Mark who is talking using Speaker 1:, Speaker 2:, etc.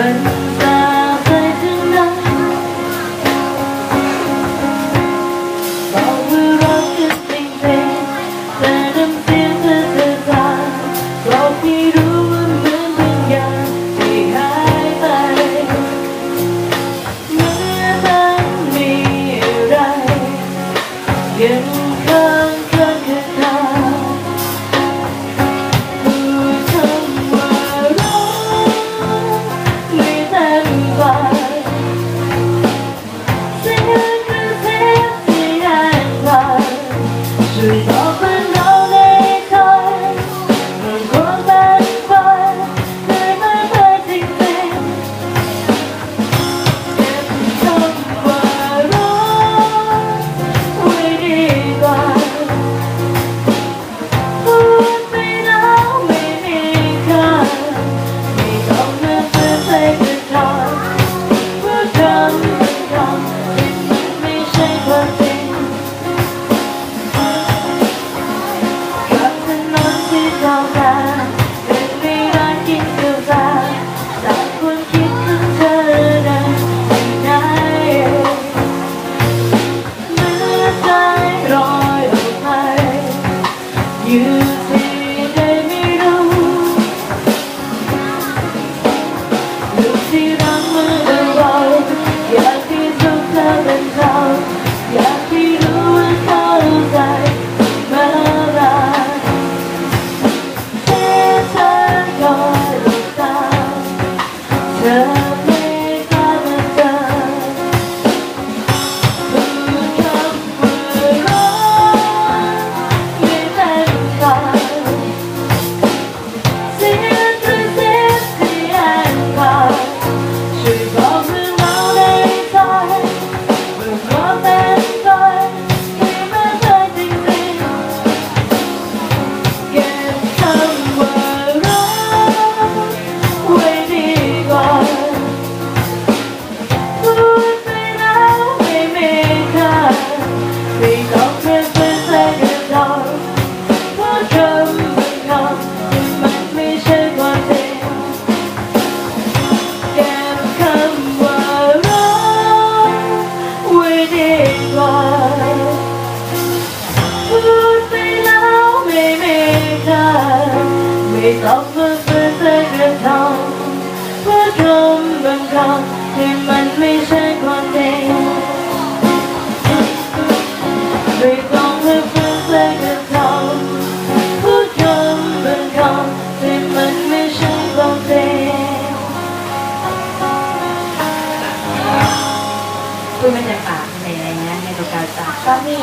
Speaker 1: time ไม่ต้องมาเพื่อเธอกระทำพูดคำบางคำที่มันไม่ใช่ความจริงไม่ต้องมาเพื่อเธอกระทำพูดคำบางคำที่มันไม่ใช่ความจริง
Speaker 2: คุยมาจากปากในอะไรเงี้ยในตัวการจากก็มี